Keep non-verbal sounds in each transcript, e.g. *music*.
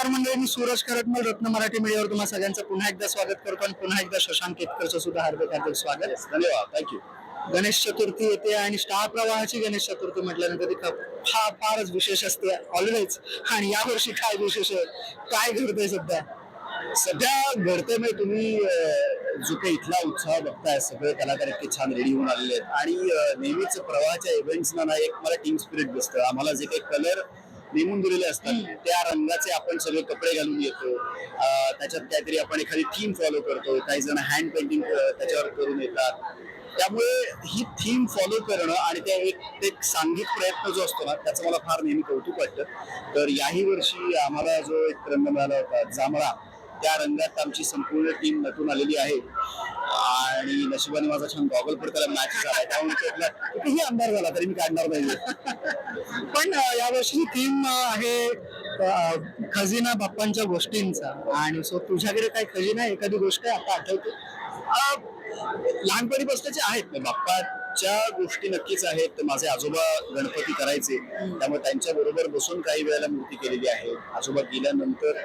नमस्कार मंडळी मी सूरज करटमल रत्न मराठी मीडियावर तुम्हा सगळ्यांचं पुन्हा एकदा स्वागत करतो आणि पुन्हा एकदा शशांक केतकरचं सुद्धा हार्दिक हार्दिक स्वागत. धन्यवाद. थँक्यू गणेश चतुर्थी येते आणि स्टार प्रवाहाची गणेश चतुर्थी म्हटल्यानंतर ती फार फारच विशेष असते ऑलवेज आणि यावर्षी काय विशेष आहे? काय घडतंय सध्या? सध्या घडतंय म्हणजे तुम्ही जो काही इथला उत्साह बघताय सगळे कलाकार इतके छान रेडी होऊन आलेले आहेत. आणि नेहमीच प्रवाहाच्या इव्हेंट्सना ना एक मला टीम स्पिरिट दिसतं आम्हाला जे काही कलर नेमून दिलेले असतात. त्या रंगाचे आपण सगळे कपडे घालून येतो. त्याच्यात काहीतरी आपण एखादी थीम फॉलो करतो. काही जण हँड पेंटिंग त्याच्यावर करून येतात. त्यामुळे ही थीम फॉलो करणं आणि त्या एक एक सांघिक प्रयत्न जो असतो ना त्याचं मला फार नेहमी कौतुक वाटतं. तर याही वर्षी आम्हाला जो एक रंग मिळाला होता जांभळा त्या रंगात आमची संपूर्ण टीम नटून आलेली आहे. आणि नशिबाने माझा छान गॉगल पण त्याला मॅच झाला त्यामुळे त्यातला अंधार झाला तरी मी काढणार नाही. *laughs* पण यावर्षी थीम आहे खजिना बाप्पांच्या गोष्टींचा. आणि सो तुझ्याकडे काय खजिना एखादी गोष्ट आहे? आता आठवते. अं, लहानपणीपासूनचे आहेत. च्या गोष्टी नक्कीच आहेत माझे आजोबा गणपती करायचे त्यामुळे त्यांच्या बरोबर बसून काही वेळेला मूर्ती केलेली आहे. आजोबा गेल्यानंतर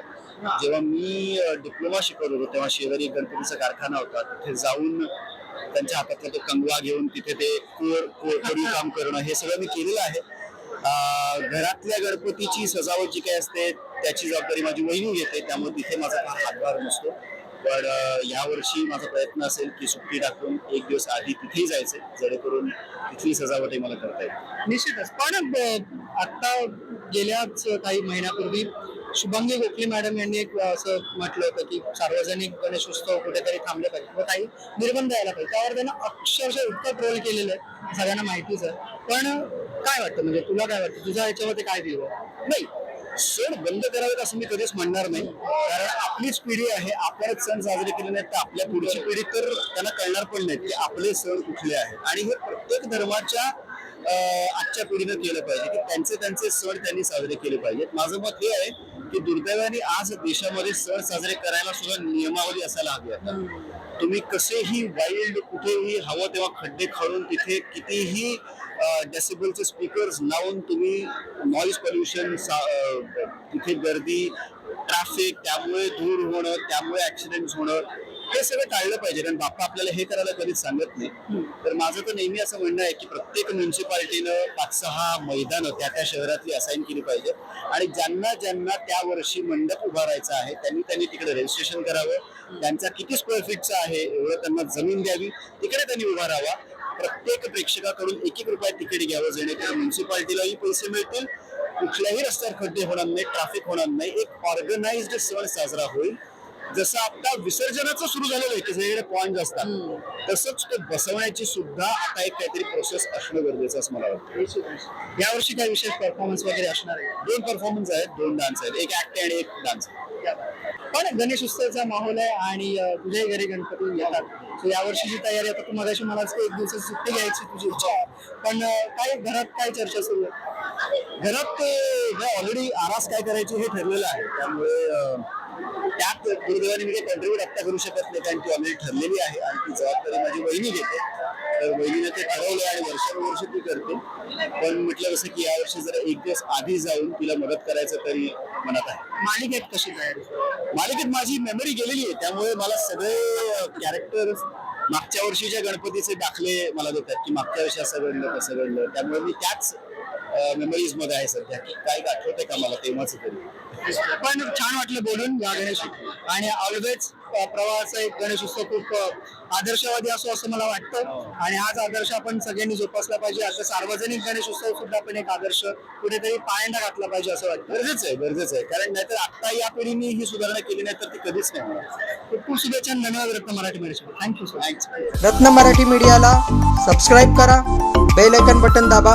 जेव्हा मी डिप्लोमा शिकत होतो तेव्हा शेजारी गणपतीचा कारखाना होता. तिथे जाऊन त्यांच्या हातातला तो कंगवा घेऊन तिथे ते कोर कोर- काम करणं हे सगळं मी केलेलं आहे. घरातल्या गणपतीची सजावट जी काही असते त्याची जबाबदारी माझी वहिनी घेते त्यामुळे तिथे माझा फार हातभार नसतो. पण या वर्षी माझा प्रयत्न असेल की सुट्टी टाकून एक दिवस आधी तिथेही जायचे जेणेकरून तिथली सजावटही मला करता येईल. निश्चितच. पण आता गेल्याच काही महिन्यापूर्वी शुभंगी गोखले मॅडम यांनी एक असं म्हटलं होतं की सार्वजनिक गणेशोत्सव कुठेतरी थांबले पाहिजे व काही निर्बंध यायला पाहिजे. त्यावर त्यानं अक्षरशः इतकं ट्रोल केलेलं आहे सगळ्यांना माहितीच आहे. पण काय वाटतं? म्हणजे तुला काय वाटतं? तुझ्या याच्यामध्ये काय दिलं नाही सण बंद करावेत असं मी कधीच म्हणणार नाही. कारण आपलीच पिढी आहे आपल्याच सण साजरे केले नाहीत तर आपल्या पुढची पिढी तर त्यांना कळणार पण नाहीत की आपले सण कुठले आहेत. आणि हे प्रत्येक धर्माच्या आजच्या पिढीनं केलं पाहिजे की त्यांचे त्यांचे सण त्यांनी साजरे केले पाहिजेत. माझं मत हे आहे की दुर्दैवाने आज देशामध्ये सण साजरे करायला सुद्धा नियमावली असायला हवी आहे. तुम्ही कसेही वाईल्ड कुठेही हवं तेव्हा खड्डे खणून तिथे कितीही डेसिबलचे स्पीकर्स लावून तुम्ही नॉईज पॉल्युशन तिथे गर्दी ट्रॅफिक त्यामुळे धूर होणं त्यामुळे ऍक्सिडेंट होणं हे सगळं टाळलं पाहिजे. कारण बाप्पा आपल्याला हे करायला कधीच सांगत नाही. तर माझं तर नेहमी असं म्हणणं आहे की प्रत्येक म्युन्सिपाल्टीनं पाच सहा मैदानं त्या त्या शहरातली असाईन केली पाहिजे. आणि ज्यांना ज्यांना त्या वर्षी मंडप उभारायचा आहे त्यांनी त्यांनी तिकडे रजिस्ट्रेशन करावं. त्यांचा किती स्क्वेअर फीटचा आहे एवढं त्यांना जमीन द्यावी तिकडे त्यांनी उभा राहावा. प्रत्येक प्रेक्षकाकडून एक एक रुपये तिकीट घ्यावं जेणेकरून म्युन्सिपाल्टीलाही पैसे मिळतील. कुठल्याही रस्त्यावर खड्डे होणार नाही ट्रॅफिक होणार नाही. एक ऑर्गनाइज्ड सण साजरा होईल. जसं आता विसर्जनाचं सुरू झालेलं आहे की सगळीकडे पॉइंट असतात तसंच ते बसवण्याची सुद्धा आता एक काहीतरी प्रोसेस असणं गरजेचं असं मला वाटतं. यावर्षी काय विशेष परफॉर्मन्स वगैरे असणार आहे? दोन परफॉर्मन्स आहेत दोन डान्स आहेत. एक ऍक्ट आणि एक डान्स पण गणेश उत्सवाचा माहोल आहे आणि तुझ्याही घरी गणपती येतात. So यावर्षीची तयारी आता तू मगाशी मला एक दिवसाची सुट्टी घ्यायची तुझी इच्छा आहे. पण काय घरात काय चर्चा सुरू आहे? घरात ऑलरेडी आरास काय करायची हे ठरलेलं आहे. त्यामुळे त्यात दुर्दैवाने मी काही आत्ता करू शकत नाही कारण ती ऑलरेडी ठरलेली आहे आणि ती जबाबदारी माझी वहिनी घेते. तर वहिनीने ते ठरवलं आणि वर्षानुवर्ष ती करते. पण म्हटलं कसं की यावर्षी जरा एक दिवस आधी जाऊन तिला मदत करायचं तरी मनात आहे. मालिकेत कशी तयारी मालिकेत माझी मेमरी गेलेली आहे त्यामुळे मला सगळे कॅरेक्टर मागच्या वर्षीच्या गणपतीचे दाखले मला देतात की मागच्या वर्षी असं घडलं तसं घडलं. त्यामुळे मी त्याच मेमरीजमध्ये आहे सध्या. की काय आठवतंय का मला तेव्हाच तरी? पण छान वाटलं बोलून या गणेश आणि ऑलवेज प्रवाहाचा एक गणेश उत्सव खूप आदर्शवादी असो असं मला वाटतं. आणि हाच आदर्श आपण सगळ्यांनी जोपासला पाहिजे. आता सार्वजनिक गणेश उत्सव सुद्धा आपण एक आदर्श. कुठेतरी पायंडा घातला पाहिजे असं वाटतं. गरजेचं आहे गरजेचं आहे. कारण नाहीतर आता या पिढीने ही सुधारणा केली नाही तर ती कधीच नाही होणार. खूप खूप शुभेच्छा धन्यवाद रत्न मराठी मध्ये थँक्यू सो Thanks. रत्न मराठी मीडियाला सबस्क्राईब करा बेल आयकन बटन दाबा